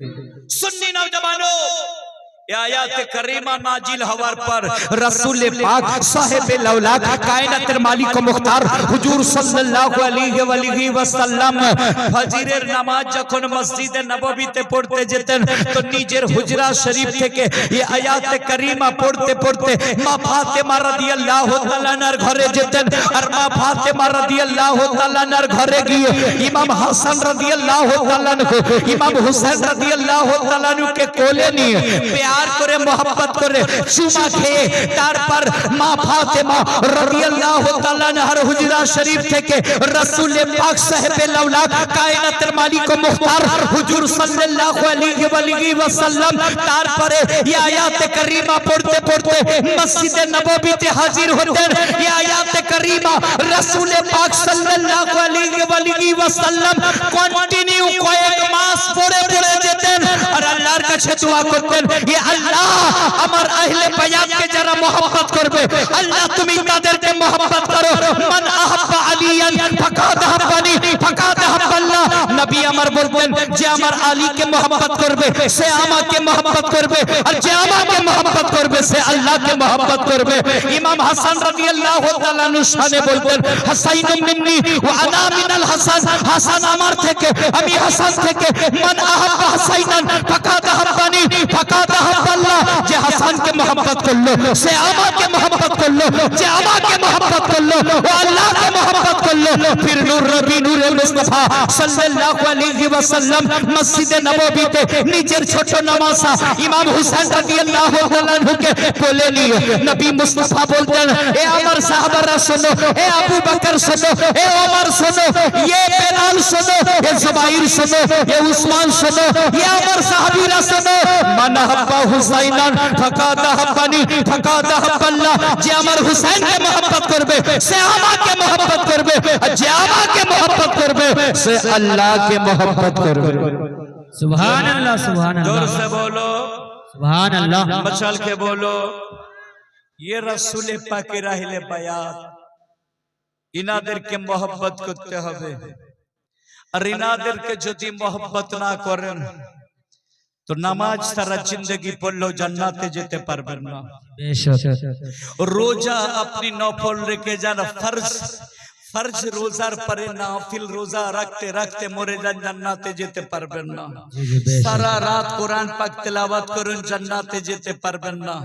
سنی نوجوانوں آیات کریمہ ناجیل حوار پر رسول پاک صاحب لولاد کائنات مالک و مختار حجور صلی اللہ علیہ وآلہ وسلم حضیر نماز جکن مسجد نبو بھی تے پڑھتے جتن تو نیجر حجرہ شریف تھے کہ یہ آیات کریمہ پڑھتے پڑھتے ما فاتے ما رضی اللہ ہوتا لنر گھرے جتن اور ما فاتے ما رضی اللہ ہوتا لنر گھرے گی امام حسن رضی اللہ ہوتا امام حسین رضی اللہ ہوتا کے کولے نہیں پیار پیار کرے، محبت کرے شمہ کھے تار پر ماں بھاتے ماں رضی اللہ تعالیٰ نے ہر حجرہ شریف تھے کہ رسول پاک صحبہ لولاد کائنہ ترمالی کو مختار حجر صلی اللہ علیہ وآلہ وسلم تار پر یہ آیات کریمہ پڑھتے پڑھتے مسجد نبو بھی تے حاضر ہوتے ہیں۔ یہ آیات کریمہ رسول پاک صلی اللہ علیہ وآلہ وسلم کونٹینیو کوئی ایک ماس پڑھے پڑھے جیتے ہیں۔ اور اللہ کا چھتوا کرتے ہیں۔ یہ আল্লাহ, আমার আহলে বায়াতকে যারা mohabbat করবে, আল্লাহ তুমি তাদেরকে mohabbat করো। মান আহাব্বা আলিয়ান, ফাকাদ আহাব্বানি, ফাকাদ নবী আমার বলতেন যে আমার আলীকে mohabbat করবে, সে আমাকে mohabbat করবে, আর যে আমাকে mohabbat করবে, সে আল্লাহকে mohabbat করবে। ইমাম হাসান রাদিয়াল্লাহু তাআলা শানে বলতেন, হাসাইন মিন্নি ওয়া আনা মিনাল হাসান। হাসান আমার থেকে, আমি হাসান থেকে, মান আহাব্বা হাসাইনান, ফাকাদ আহাব্বানি, ফাকাদ আহাব্বাল্লাহ। যে হাসানকে mohabbat করল, সে আমাকে mohabbat করল, যে আমাকে mohabbat করল, ও আল্লাহকে mohabbat করল। ফির নূর রবি, নূরে মুস্তাফা সাল্লাল্লাহু আলাইহি আলাইহি ওয়াসাল্লাম মসজিদে নববীতে নিজের ছোট নামাজা ইমাম হুসাইন রাদিয়াল্লাহু তাআলাকে বলে নিয়ে নবী মুস্তাফা বলতেন, এ আমার সাহাবারা শোনো, এ আবু বকর শোনো, এ ওমর শোনো, এ বেলাল শোনো, এ জুবাইর শোনো, এ উসমান শোনো, এ আমার সাহাবীরা শোনো। মান হাব্বা হুসাইনান, ফাকাদ হাব্বানি ফাকাদ হাব্বাল্লাহ যে আমার হুসাইনকে محبت করবে, সে আমাকে محبت করবে, আর যে আমাকে محبت করবে, সে আল্লাহকে محبت کرو۔ سبحان اللہ سبحان اللہ۔ زور سے بولو۔ سبحان اللہ۔ مچل کے بولو۔ یہ رسول پاک کے راہل بیات۔ انادر کے محبت کو تہوے اور انہا در کے جدی محبت نہ کرن تو نماز নামাজ তারা پلو পড়লেও جیتے پر برنا۔ روجہ اپنی نو پل رکے جانا فرض۔ ফরজ রোজার পরে নাফিল রোজা রাখতে রাখতে মরে যান, জান্নাতে যেতে পারবেন না। সারা রাত কোরআন পাক তেলাওয়াত করুন, জান্নাতে যেতে পারবেন না।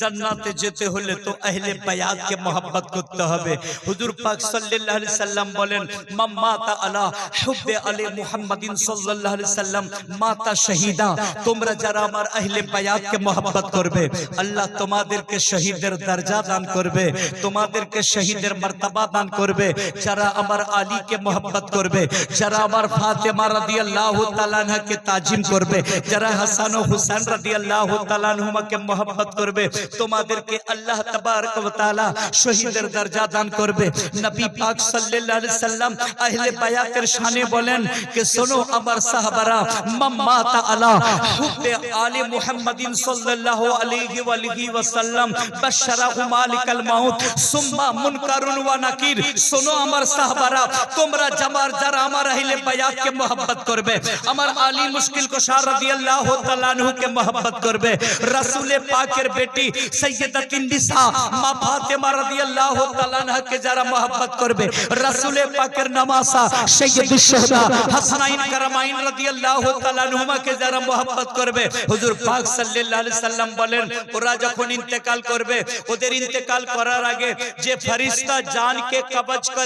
জান্নাতে যেতে হলে তো আহলে বায়াতকে mohabbat করতে হবে। হুজুর পাক সাল্লাল্লাহু আলাইহি সাল্লাম বলেন মামাতা আলা হুব্বে আলী মুহাম্মাদিন সাল্লাল্লাহু আলাইহি সাল্লাম, মাতা শহীদা, তোমরা যারা আমার আহলে বায়াতকে mohabbat করবে, আল্লাহ তোমাদেরকে শহীদের দরজা দান করবে, তোমাদেরকে শহীদের মর্তবা দান করবে যারা আমার আলীকে mohabbat করবে, যারা আমার ফাতেমা রাদিয়াল্লাহু তাআলা আনহাকে তাজিম করবে, যারা হাসান ও হুসাইন রাদিয়াল্লাহু তাআলা আনহুমাকে mohabbat করবে, তোমাদেরকে আল্লাহ তাবারক তাআলা শহীদের দরজা দান করবে। নবী পাক সাল্লাল্লাহু আলাইহি সাল্লাম আহলে বায়াতের শানে বলেন যে, শোনো আমার সাহাবারা মাম্মা তাআলা হুব্বে আলী মুহাম্মাদিন সাল্লাল্লাহু আলাইহি ওয়া আলিহি ওয়াসাল্লাম বাশশারাহু মালিকাল মাউত, সুম্মা মুনকারুন ওয়া নাকির। শোনো আমার সাহাবারা, তোমরা জামার যারা আমার আহলে বায়াতকে mohabbat করবে, আমার আলী মুশকিল কুশার রাদিয়াল্লাহু তাআলা আনহুকে mohabbat করবে রাসূল পাকের বেটি সাইয়্যিদাতুন নিসা মা ফাতেমা রাদিয়াল্লাহু তাআলা আনহাকে যারা mohabbat করবে রাসূল পাকের নামাসা সাইয়্যিদুশ শুহাদা হাসানাইন কারামাইন রাদিয়াল্লাহু তাআলা আনহুমাকে যারা mohabbat করবে, হুজুর পাক সাল্লাল্লাহু আলাইহি সাল্লাম বলেন, ওরা যখন ইন্তেকাল করবে, ওদের ইন্তেকাল করার আগে যে ফেরেশতা জানকে কবজ করে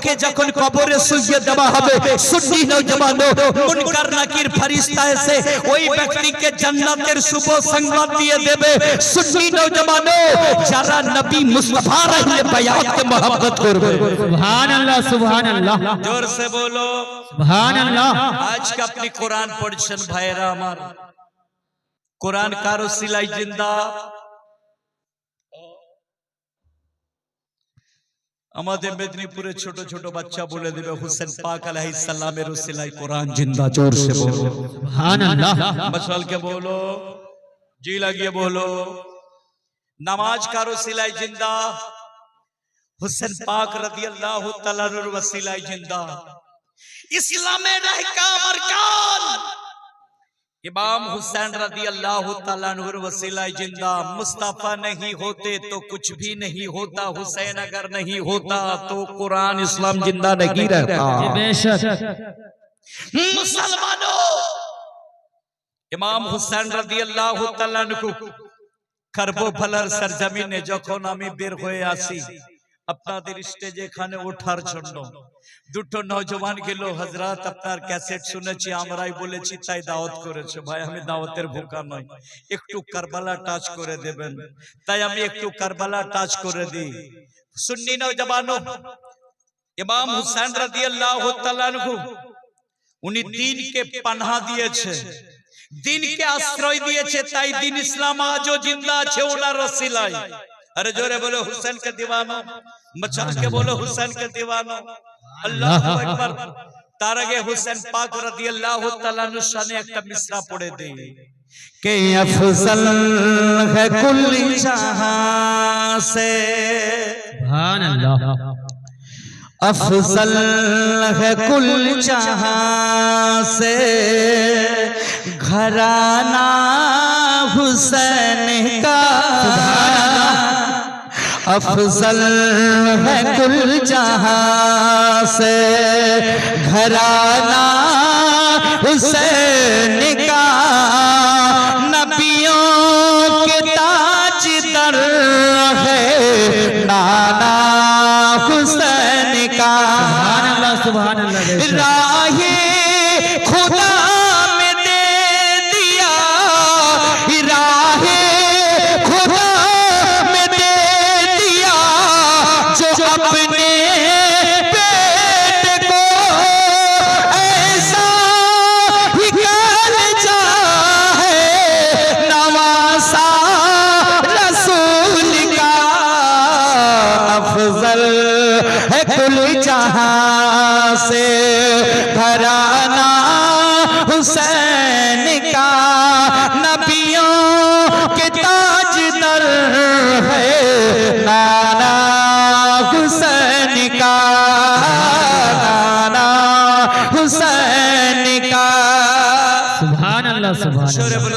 তোকে যখন কবরে শুয়ে দেওয়া হবে সুন্নি নওজওয়ানো মুনকার নাকির ফেরেশতা এসে ওই ব্যক্তিকে জান্নাতের শুভ সংবাদ দিয়ে দেবে। সুন্নি নওজওয়ানো যারা নবী মুস্তাফা রাহিলে বায়াতকে mohabbat করবে। সুবহানাল্লাহ সুবহানাল্লাহ। জোর সে বলো। সুবহানাল্লাহ। আজকে আপনি কোরআন পড়ছেন ভাইরা আমার। কোরআন কারও সিলাই জিন্দা? আমাদের মেদিনীপুরে ছোট ছোট বাচ্চা বলে দেবে হোসেন পাক আলাইহিস সালামের ওসিলায় কোরআন জিন্দা জোর সে বলো। সুবহানাল্লাহ। মাশালকে বলো জি লাগিয়ে বলো নামাজ কার ওসিলায় জিন্দা? হোসেন পাক রাদিয়াল্লাহু তাআলার ওসিলায় জিন্দা। ইসলামে রহকাম আরকান امام حسین رضی اللہ تعالیٰ وسیلہ جندہ مصطفیٰ نہیں ہوتے تو کچھ بھی نہیں ہوتا حسین اگر نہیں ہوتا تو قرآن اسلام جندہ نہیں رہتا۔ جی، مسلمانوں امام حسین رضی اللہ تعالیٰ کربو پھلر سرزمین جخونامی بیر ہوئے آسی۔ আপনাদের স্টেজে এখানে ওঠার জন্য। দুটো নওজওয়ান গেল, হযরত, আপনার ক্যাসেট শুনেছি, আমরাই বলেছি, তাই দাওয়াত করেছে। ভাই, আমি দাওয়াতের ভুকা নই, একটু কারবালা টাচ করে দেবেন। তাই আমি একটু কারবালা টাচ করে দিই। সুন্নি নওজওয়ানো ইমাম হুসেন রাদিয়াল্লাহু তাআলা আনহু, উনি দিনকে পানহা দিয়েছে, দিনকে আশ্রয় দিয়েছে, তাই দিন ইসলাম আজও জিন্দা আছে ওনার রসিলাই ارے بولو حسین کے دیوانوں مچھا کے بولو حسین کے دیوانوں۔ اللہ اکبر۔ تارگ حسین پاک رضی اللہ تعالیٰ نشان ایک مصرہ پڑے دیں کہ افضل ہے کل جہاں سے۔ بھان اللہ۔ افضل ہے کل جہاں سے۔ گھرانا حسین کا افضل ہے کل جہاں سے گھرانہ حسین کا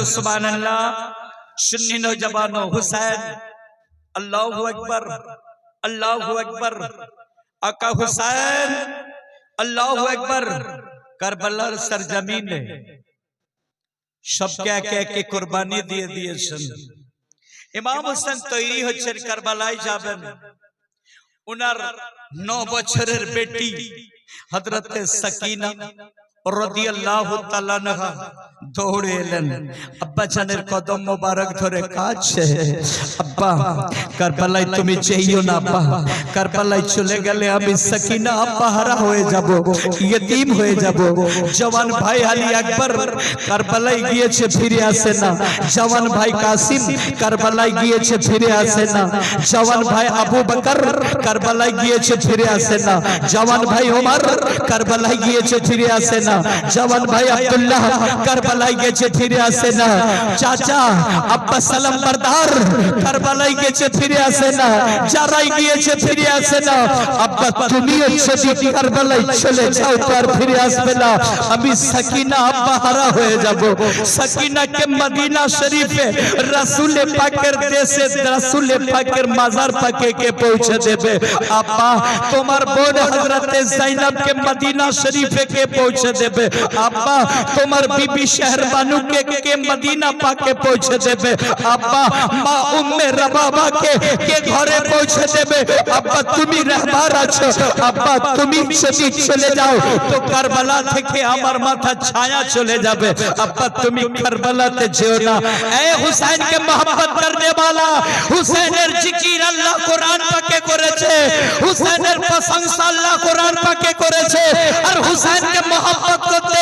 سبحان اللہ سنی نوجوانوں حسین، اللہ اکبر اللہ اکبر، آقا حسین، اللہ اکبر کربلا سرزمین نے سب کیا کہہ کے قربانی دیے دیے سن۔ امام حسین তৈরি হচ্ছেন কারবালায় انہر نو 9 بیٹی حضرت سکینہ رضی اللہ تعالیٰ نہا দৌড়ে এলেন। আব্বা জানের কদম মোবারক ধরে কাছে আব্বা, কারবালায় তুমি চাইও না, আব্বা। কারবালায় চলে গেলে আমি সাকিনা আব্বা হারা হয়ে যাব, ইয়তিম হয়ে যাব। জওয়ান ভাই আলী আকবর কারবালায় গিয়েছে, ফিরে আসে না। জওয়ান ভাই কাসিম কারবালায় গিয়েছে, ফিরে আসে না। জওয়ান ভাই আবু বকর কারবালায় গিয়েছে, ফিরে আসে না। জওয়ান ভাই ওমর কারবালায় গিয়েছে, ফিরে আসে না। জওয়ান ভাই আব্দুল্লাহ কারবালায় গেছে, ফিরে আসে না। চাচা, আব্বা সালাম বরদার, কারবালায় গেছে, ফিরে আসে না। যারাই গিয়েছে, ফিরে আসে না। আব্বা তুমিও যদি কারবালায় চলে যাও, তো আর ফিরে আসবে না। আমি সাকিনা আব্বা হারা হয়ে যাব। সাকিনাকে মদিনা শরীফে, রাসূল পাকের দেশে, রাসূল পাকের মাজার পাকে কে পৌঁছে দেবে। আব্বা, তোমার বোন হযরতে জাইনবকে মদিনা শরীফে কে পৌঁছে দেবে। আব্বা, তোমার বিবি শাহরবানু কে কে মদিনা পাকে পৌঁছে দেবে আব্বা মা উম্মে রবাবা কে ঘরে পৌঁছে দেবে আব্বা তুমি রাহবার আছো আব্বা তুমি যদি চলে যাও তো কারবালা থেকে আমার মাথা ছায়া চলে যাবে আব্বা তুমি কারবালাতে যেও না এ হুসাইন কে মোহাম্মত করনে वाला হুসাইনের জিকির আল্লাহ কোরআন পাকে করেছে হুসাইনের প্রশংসা আল্লাহ কোরআন পাকে করেছে আর হুসাইনকে মোহাম্মত করতে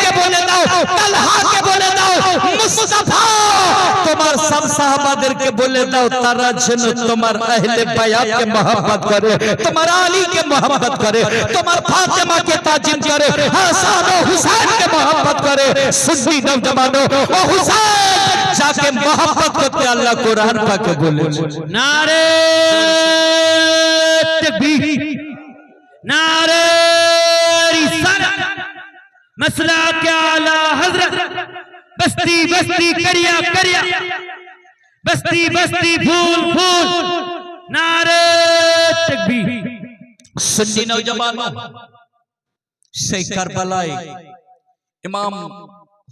سب صحابہ در کے بولے دا ترجن تمہار اہل بیعت کے محبت کرے تمہارا علی کے محبت کرے، تمہار فاطمہ کے تاجن کرے حسان و حسین کے محبت کرے۔ سنسی نوجمانوں و حسین، جا محبت کرتے اللہ قرآن پا کے بولے۔ نارے تکبیر نارے رسال مسئلہ کے عالی بستی بستی کریا کریا بستی بستی بھول بھول نعرہ تکبی سنی نوجوانوں شیخ کربلائی امام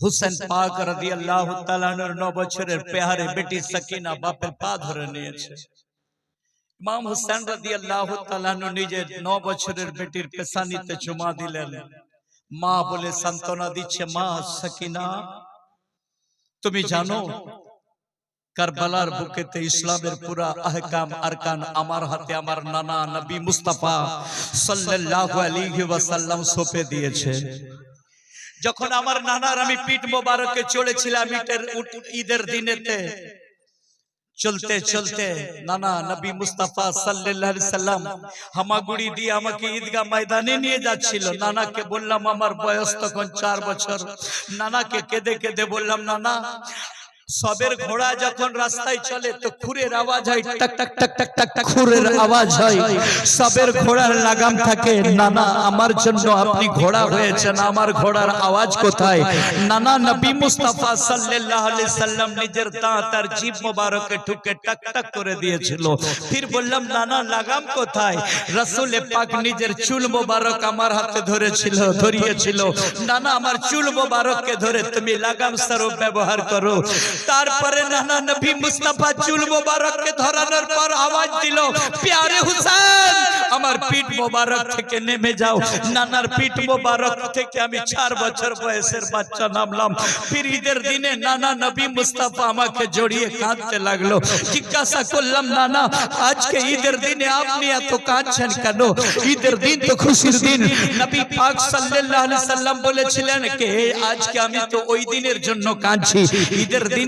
حسین پاک رضی اللہ تعالیٰ نے نو بچھرے پیارے بیٹی سکینہ باپ پادھر نیے چھے۔ امام حسین رضی اللہ تعالیٰ نو نیجے نو بچھرے بیٹی پیسانی تے چما دی لے لے۔ ماں بولے، سنتونا دیچھے ماں سکینہ۔ তুমি জানো কারবালার বুকেতে ইসলামের পুরা আহকাম আরকান আমার হাতে আমার নানা নবী মুস্তাফা সাল্লাল্লাহু আলাইহি ওয়াসাল্লাম সঁপে দিয়েছে যখন আমার নানার আমি পিঠ মোবারকে চলেছিলাম ঈদের দিনেতে চলতে চলতে নানা নবী মুস্তাফা সাল্লাল্লাহু আলাইহি সাল্লাম হামাগুড়ি দিয়ে আমাকে ঈদগাহ ময়দানে নিয়ে যাচ্ছিল। নানাকে বললাম আমার বয়স তখন চার বছর। নানাকে কেঁদে কেঁদে বললাম নানা সবের ঘোড়া যখন রাস্তায় চলে তো খুরের আওয়াজ হয় টাক টাক টাক টাক টাক টাক খুরের আওয়াজ হয়। সবের ঘোড়ার লাগাম থাকে নানা আমার জন্য আপনি ঘোড়া হয়েছেন আমার ঘোড়ার আওয়াজ কোথায়? নানা নবী মুস্তাফা সাল্লাল্লাহু আলাইহি সাল্লাম নিজের দাঁত আর জিভ মোবারকে ঠুকে টাক টাক করে দিয়েছিল। ফির বললাম নানা লাগাম কোথায়? রাসূল পাক নিজের চুল মোবারক আমার হাতে ধরেছিল ধরিয়েছিল। নানা আমার চুল মোবারককে ধরে তুমি লাগাম স্বরূপ ব্যবহার করো। তারপরে নানা নবী মুস্তাফা চুল মোবারককে ধরানোর পর আওয়াজ দিল প্যারে হুসেন আমার পিঠ মোবারক থেকে নেমে যাও নানার পিঠ মোবারক থেকে আমি চার বছর বয়সের বাচ্চা নামলাম ফির ঈদের দিনে নানা নবী মুস্তাফা আমাকে জড়িয়ে কাঁদতে লাগলো জিজ্ঞাসা করলাম নানা আজকে ঈদের দিনে আপনি এত কাঁদছেন কেন ঈদের দিন তো খুশির দিন নবী পাক সাল্লাল্লাহু আলাইহি সাল্লাম বলেছিলেন কে আজকে আমি তো ওই দিনের জন্য কাঁদছি ঈদের দিনে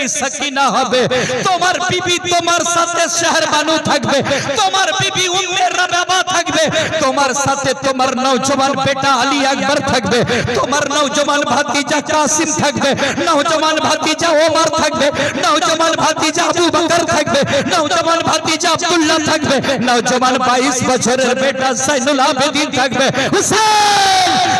বেটি সাকিনা হবে? তোমার বিবি তোমার সাথে শহরবানু থাকবে। তোমার বিবি উম্মে রাবাবা থাকবে। তোমার সাথে তোমার নওজওয়ান বেটা আলী আকবর থাকবে। তোমার নওজওয়ান ভাতিজা কাসিম থাকবে। নওজওয়ান ভাতিজা ওমর থাকবে। নওজওয়ান ভাতিজা আবু বকর থাকবে। নওজওয়ান ভাতিজা আব্দুল্লাহ থাকবে। নওজওয়ান 22 বছরের বেটা সাইনুল আবেদিন থাকবে। হুসেন!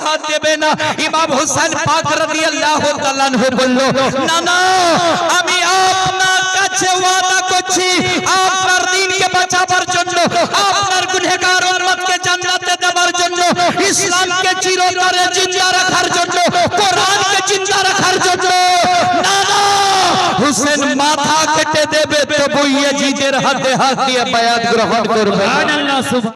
ہاتھ دیبے نا امام حسین پاک رضی اللہ تعالیٰ عنہ بلو نانا امی آپ نا کچھ وعدہ کچھی، آپ پر دین کے بچہ پر جنو، آپ پر گنہگار امت کے جنت دبر جنو، اسلام کے چیروں پر جنجہ رکھر جنو، قرآن کے جنجہ رکھر جنو۔ نانا، حسین ماتھا کٹے دے بے تو بوئیے جیتے رہتے ہاتھ دیا بیاد گرہن کرو